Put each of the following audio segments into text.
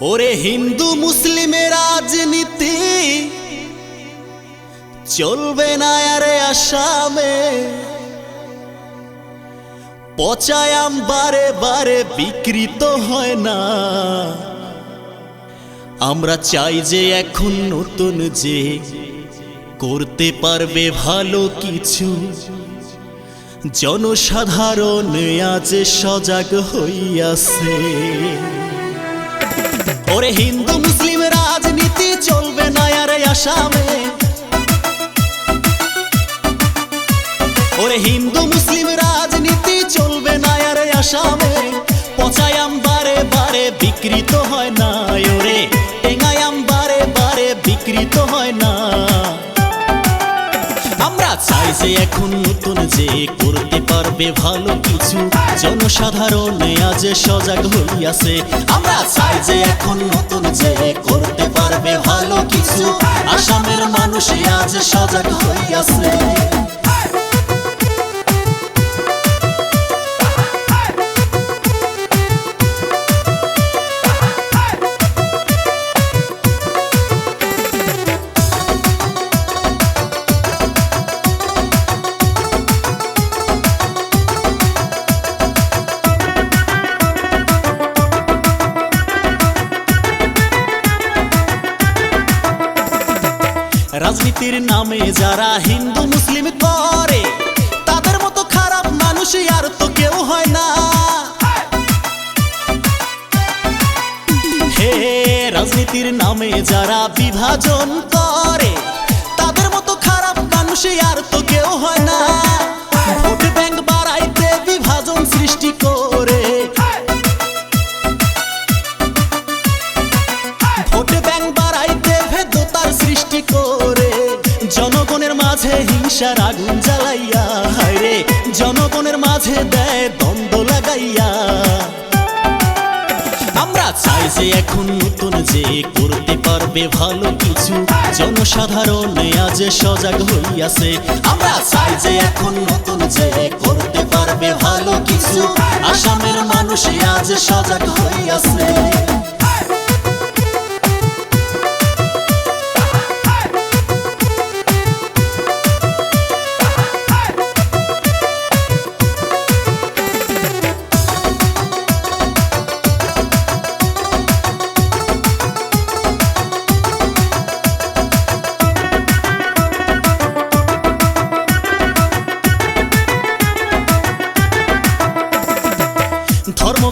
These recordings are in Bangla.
ওরে হিন্দু মুসলিমের রাজনীতি চলবে না আরে আসামে। পচায়াম বারে বারে বিকৃত হয় না। আমরা চাই যে এখন নতুন যে করতে পারবে ভালো কিছু। জনসাধারণ আজ সজাগ হইয়াছে। ওরে হিন্দু মুসলিম রাজনীতি চলবে না আরে আসামে। ওরে হিন্দু মুসলিম রাজনীতি চলবে না আরে আসামে। যে এখন নতুন যে করতে পারবে ভালো কিছু, জনসাধারণ আজ সজাগ হইয়াছে। আমরা চাই যে এখন নতুন যে করতে পারবে ভালো কিছু, আসামের মানুষ আজ সজাগ হইয়াছে। রাজনীতির নামে যারা হিন্দু মুসলিম করে, তাদের মতো খারাপ মানুষ আর তো কেউ হয় না। হে রাজনীতির নামে যারা বিভাজন করে, তাদের মতো খারাপ মানুষ আর তো কেউ হয় না। ভোট ব্যাংক বাড়াইতে বিভাজন সৃষ্টি করে মাঝে হিংসার আগুন জ্বালাইয়া, হায়রে, জনগণের মাঝে দেয় দ্বন্দ্ব লাগাইয়া। আমরা চাই যে এখন নতুন যে করতে পারবে ভালো কিছু, জনসাধারণ আজ সজাগ হইয়াছে। আমরা চাই যে এখন নতুন যে করতে পারবে ভালো কিছু, আসামের মানুষ আজ সজাগ হইয়াছে।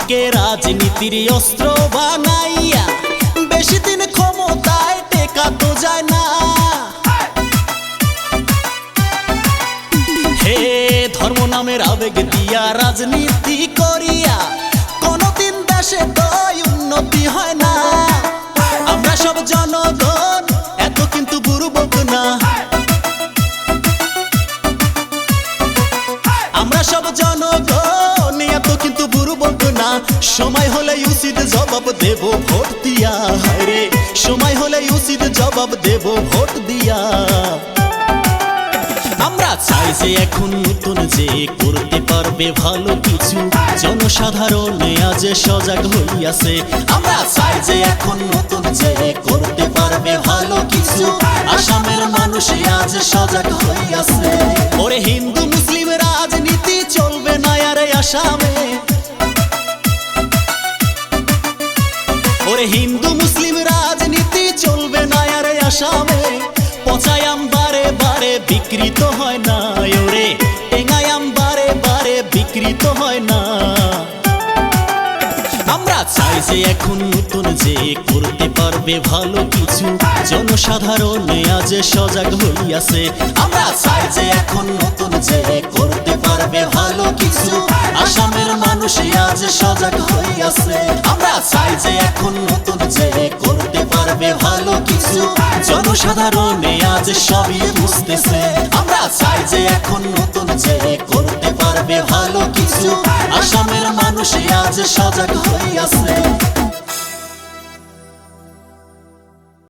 ধর্মকে রাজনীতির অস্ত্র বানাইয়া, বেশি দিন ক্ষমতায় টেকা তো যায় না। হে ধর্ম নামের আবেগ দিয়া রাজনীতি করিয়া, কোনদিন দেশে তো উন্নতি হয় না। আমরা সব জনগণ সময় হলে উচিত জবাব দেব ভোট দিয়া। রে, সময় হলে উচিত জবাব দেব ভোট দিয়া। আমরা চাই যে এখন নতুন যে করতে পারবে ভালো কিছু, জনসাধারণ আজ সজাগ হইয়াছে। আমরা চাই যে এখন নতুন যে করতে পারবে ভালো কিছু, আসামের মানুষ আজ সজাগ হইয়াছে। ওরে হিন্দু, মুসলিম, রাজনীতি চলবে না, আরে আসামে আসামে পচায়াম বারে বারে বিকৃত হয় না, ওরে। টেঙ্গায়াম বারে বারে বিকৃত হয় না। আমরা চাই যে এখন নতুন যে করতে পারবে ভালো কিছু, জনসাধারণ আজ সজাগ হইয়াছে। আমরা চাই যে এখন নতুন যে করতে পারবে ভালো কিছু, আসামের মানুষ আজ সজাগ হইয়াছে। আমরা চাই যে এখন জনসাধারণ আজ সবই বুঝতেছে। আমরা চাই যে এখন নতুন যে করতে পারবে ভালো কিছু। আসামের মানুষ আজ সজাগ হইয়াছে